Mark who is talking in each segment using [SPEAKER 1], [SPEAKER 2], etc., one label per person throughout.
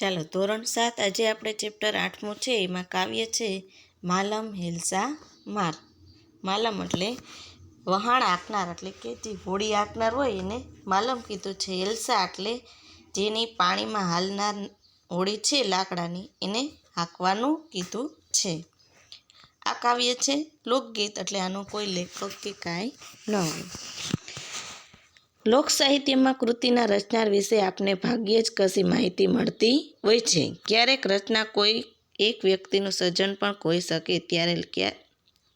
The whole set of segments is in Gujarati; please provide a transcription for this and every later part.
[SPEAKER 1] ચાલો ધોરણ સાત આજે આપણે ચેપ્ટર આઠમું છે, એમાં કાવ્ય છે, માલમ હિલસા માર. માલમ એટલે વહાણ આંકનાર, એટલે કે જે હોડી આંકનાર હોય એને માલમ કીધું છે. હિલસા એટલે જેની પાણીમાં હાલનાર હોડી છે, લાકડાની, એને હાંકવાનું કીધું છે. આ કાવ્ય છે લોકગીત, એટલે આનો કોઈ લેખક કે કાંઈ ન હોય. લોક સાહિત્યમાં કૃતિના રચનાર વિશે આપને ભાગ્યે જ કશી માહિતી મળતી હોય છે. ક્યારેક રચના કોઈ એક વ્યક્તિનું સર્જન પણ હોઈ શકે ત્યારે ક્યાં,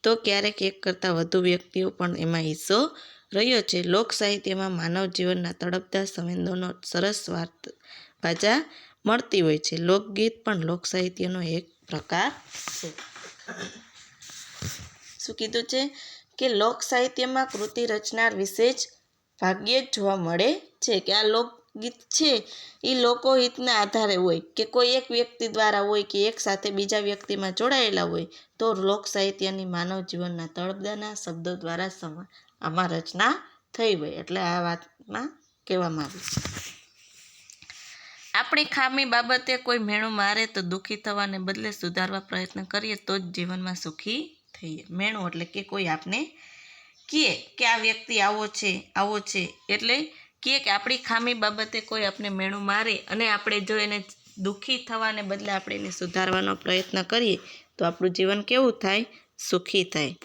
[SPEAKER 1] તો ક્યારેક એક કરતાં વધુ વ્યક્તિઓ પણ એમાં હિસ્સો રહ્યો છે. લોક સાહિત્યમાં માનવ જીવનના તડપતા સંવેદનો સરસ વાત વાજા મળતી હોય છે. લોકગીત પણ લોક સાહિત્યનો એક પ્રકાર છે. શું કીધું છે? કે લોક સાહિત્યમાં કૃતિ રચનાર વિશે જ ભાગ્યે જ જોવા મળે છે કે આ લોકગીત છે એ લોકોહિતના આધારે હોય કે કોઈ એક વ્યક્તિ દ્વારા હોય કે એક સાથે બીજા વ્યક્તિમાં જોડાયેલા હોય, તો લોક સાહિત્યની માનવ જીવનના તળપદાના શબ્દો દ્વારા સમા, આમાં રચના થઈ હોય એટલે આ વાતમાં કહેવામાં આવ્યું છે. આપણી ખામી બાબતે કોઈ મેણું મારે તો દુઃખી થવાને બદલે સુધારવા પ્રયત્ન કરીએ તો જ જીવનમાં સુખી થઈએ. મેણું એટલે કે કોઈ આપને કહે કે આ વ્યક્તિ આવો છે આવો છે. એટલે કહે કે આપણી ખામી બાબતે કોઈ આપણે મેણું મારે અને આપણે જો એને દુઃખી થવાને બદલે આપણે એને સુધારવાનો પ્રયત્ન કરીએ, તો આપણું જીવન કેવું થાય? સુખી થાય.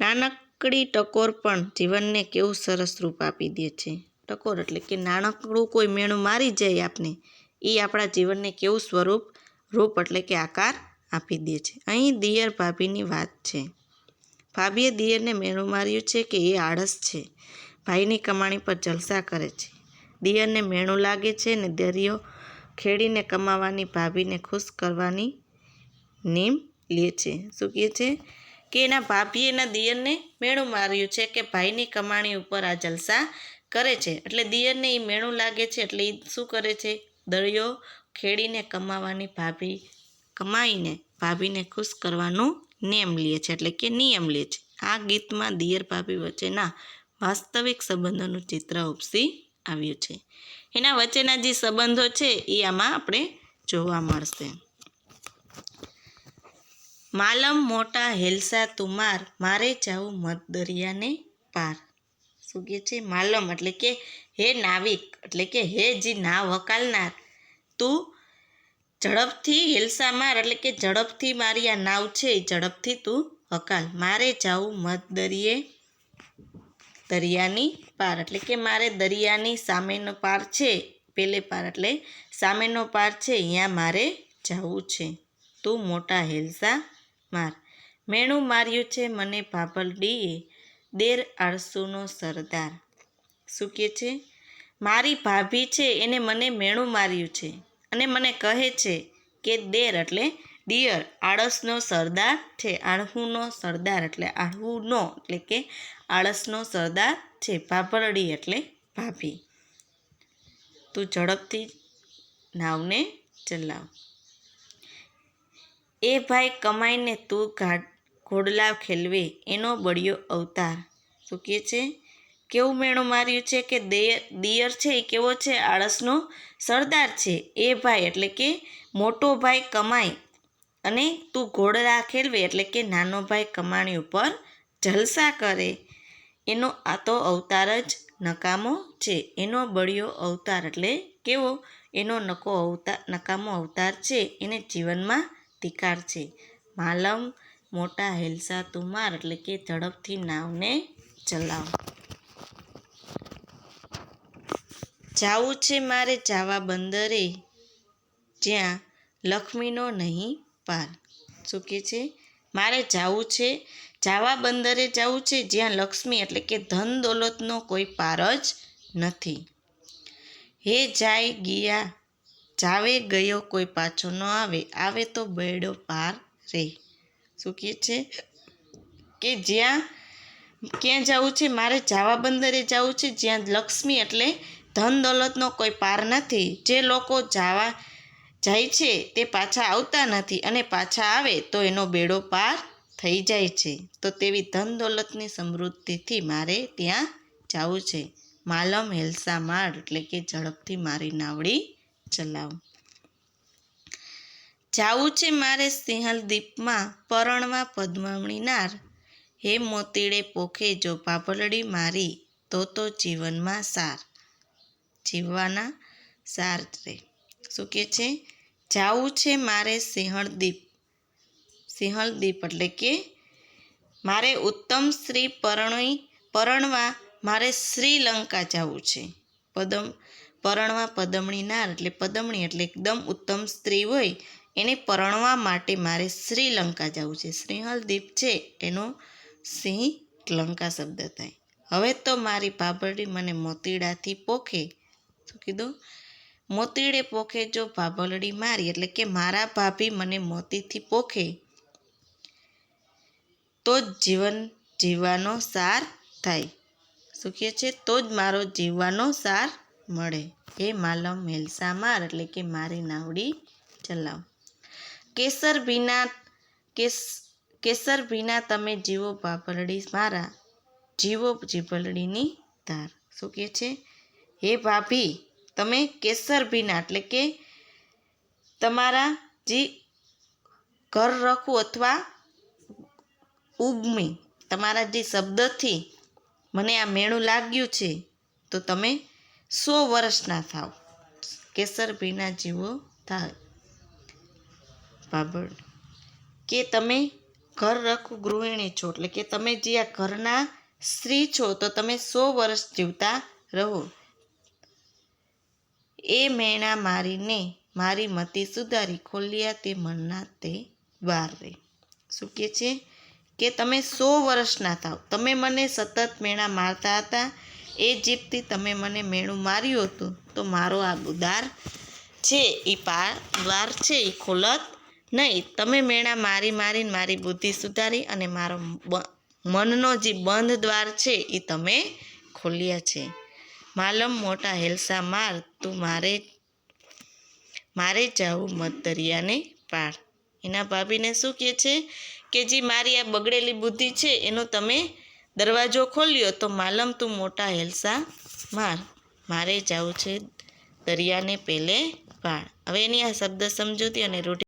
[SPEAKER 1] નાનકડી ટકોર પણ જીવનને કેવું સરસ રૂપ આપી દે છે. ટકોર એટલે કે નાનકડું કોઈ મેણું મારી જાય આપને, એ આપણા જીવનને કેવું સ્વરૂપ, રૂપ એટલે કે આકાર આપી દે છે. અહીં દિયર ભાભીની વાત છે. ભાભીએ દિયરને મેણું માર્યું છે કે એ આળસ છે. ભાઈની કમાણી પર જલસા કરે છે. દિયરને મેણું લાગે છે ને દરિયો ખેડીને કમાવાની ભાભીને ખુશ કરવાની નીમ લે છે. શું કહે છે? કે એના ભાભીએ એના દિયરને મેણું માર્યું છે કે ભાઈની કમાણી ઉપર આ જલસા કરે છે. એટલે દિયરને એ મેણું લાગે છે એટલે એ શું કરે છે? દરિયો ખેડીને કમાવાની ભાભી, કમાઈને ભાભીને ખુશ કરવાનું નેમ લે છે, એટલે કે નિયમ લે છે. આ ગીતમાં દિયર ભાભી વચ્ચેના વાસ્તવિક સંબંધોનું ચિત્ર ઉપસી આવ્યું છે. એના વચ્ચેના જે સંબંધો છે, એ આમાં આપણે જોવા મળશે. માલમ મોટા હેલસા તુમાર, મારે જાવું મત દરિયાને પાર. શું કહે છે? માલમ એટલે કે હે નાવિક, એટલે કે હે જે ના વકાલનાર. તું ઝડપથી હિલસા માર એટલે કે ઝડપથી મારી આ નાવ છે ઝડપથી તું હકાલ. મારે જાવું મત દરિયે, દરિયાની પાર. એટલે કે મારે દરિયાની સામેનો પાર છે, પેલે પાર. એટલે સામેનો પાર છે અહીંયા મારે જવું છે. તું મોટા હેલસા માર. મેણું માર્યું છે મને ભાભલડીએ દેર આળસુનો સરદાર. શું કહે છે? મારી ભાભી છે, એને મને મેણું માર્યું છે. અને મને કહે છે કે દેર એટલે ડિયર, આળસનો સરદાર છે. આળહુનો સરદાર એટલે આળહુનો એટલે કે આળસનો સરદાર છે. ભાભરડી એટલે ભાભી. તું ઝડપથી નાવને ચલાવ. એ ભાઈ કમાઈને તું ઘાટ ઘોડલા ખેલવે. એનો બળિયો અવતાર. શું કહે છે? કેવું મેણું માર્યું છે કે દિયર છે એ કેવો છે? આળસનો સરદાર છે. એ ભાઈ એટલે કે મોટો ભાઈ કમાય અને તું ઘોડા ખેલવે એટલે કે નાનો ભાઈ કમાણી ઉપર જલસા કરે. એનો આ તો અવતાર જ નકામો છે. એનો બળિયો અવતાર એટલે કેવો? એનો નકો અવતાર, નકામો અવતાર છે. એને જીવનમાં ધિકાર છે. માલમ મોટા હેલસા તુમાર એટલે કે ઝડપથી નાવને ચલાવ. જાવું છે મારે જાવા બંદરે, જ્યાં લક્ષ્મીનો નહીં પાર. શું કહે છે? મારે જાવું છે, જાવા બંદરે જવું છે, જ્યાં લક્ષ્મી એટલે કે ધન દોલતનો કોઈ પાર જ નથી. હે જાય ગયા, જાવે ગયો કોઈ પાછો ન આવે આવે તો બેડો પાર રે. શું કહે છે? કે જ્યાં, ક્યાં જવું છે? મારે જાવા બંદરે જવું છે, જ્યાં લક્ષ્મી એટલે ધન દોલતનો કોઈ પાર નથી. જે લોકો જાવા, જાય છે તે પાછા આવતા નથી અને પાછા આવે તો એનો બેડો પાર થઈ જાય છે. તો તેવી ધન દોલતની સમૃદ્ધિથી મારે ત્યાં જવું છે. માલમ હેલસા માળ એટલે કે ઝડપથી મારી નાવડી ચલાવ. જાવું છે મારે સિંહલ દીપમાં પરણવા પદ્મામણી નાર. હે મોતીડે પોખે જો પાપલડી મારી, તો તો જીવનમાં સાર. જીવવાના સાર રે. શું કહે છે? જાવું છે મારે સિંહળ દીપ એટલે કે મારે ઉત્તમ શ્રી પરણી પરણવા મારે શ્રીલંકા જવું છે. પદમ પરણવા પદમણી નાર એટલે પદમણી એટલે એકદમ ઉત્તમ સ્ત્રી હોય એને પરણવા માટે મારે શ્રીલંકા જવું છે. શ્રીહલ દીપ છે એનો સિંહ લંકા શબ્દ થાય. હવે તો મારી ભાભરડી મને મોતીડાથી પોખે શું કીધું, મોતીડે પોખે જો ભાભલડી મારી. એટલે કે, મારા ભાભી મને મોતીથી પોખે. તો જ જીવન જીવવાનો સાર થાય. શું કહે છે? તો જ મારો જીવવાનો સાર મળે. હે માલમ, મેલસા માર, એટલે કે મારી નાવડી ચલાવ. કેસર ભીના, કેસ, કેસર ભીના તમે જીવો ભાભલડી મારા, જીવો જીભલડીની ધાર. શું કહે છે? હે ભાભી, તમે કેસર ભીના, એટલે કે તમારા જે ઘર રખવું અથવા ઉગમી, તમારા જે શબ્દથી મને આ મેણું લાગ્યું છે, તો તમે સો વર્ષના થાવ કેસર ભીના જીવો થાય. બાબળ કે તમે ઘર રખું ગૃહિણી છો, એટલે કે તમે જે આ ઘરના સ્ત્રી છો, તો તમે સો વર્ષ જીવતા રહો. એ મેણા મારીને મારી મતી સુધારી ખોલ્યા તે મનના તે બાર રે શું કહે છે? કે તમે સો વર્ષના થાવ. તમે મને સતત મેણા મારતા હતા. એ જીભથી તમે મને મેણું માર્યું હતું. તો મારો આ ગુદાર છે એ પાર દ્વાર છે એ ખોલત નહીં. તમે મેણા મારી મારીને મારી બુદ્ધિ સુધારી અને મારો મનનો જે બંધ દ્વાર છે એ તમે ખોલ્યા છે. માલમ મોટા હેલસા, માર તું મારે મારે જાવું મત દરિયાને પાર. એના ભાભીને શું કહે છે? કે જે, મારી આ બગડેલી બુદ્ધિ છે, એનો તમે દરવાજો ખોલ્યો તો માલમ તું મોટા હેલસા, માર, મારે જવું છે દરિયાને પેલે પાર. હવે એની આ શબ્દ સમજૂતી અને રૂઢિ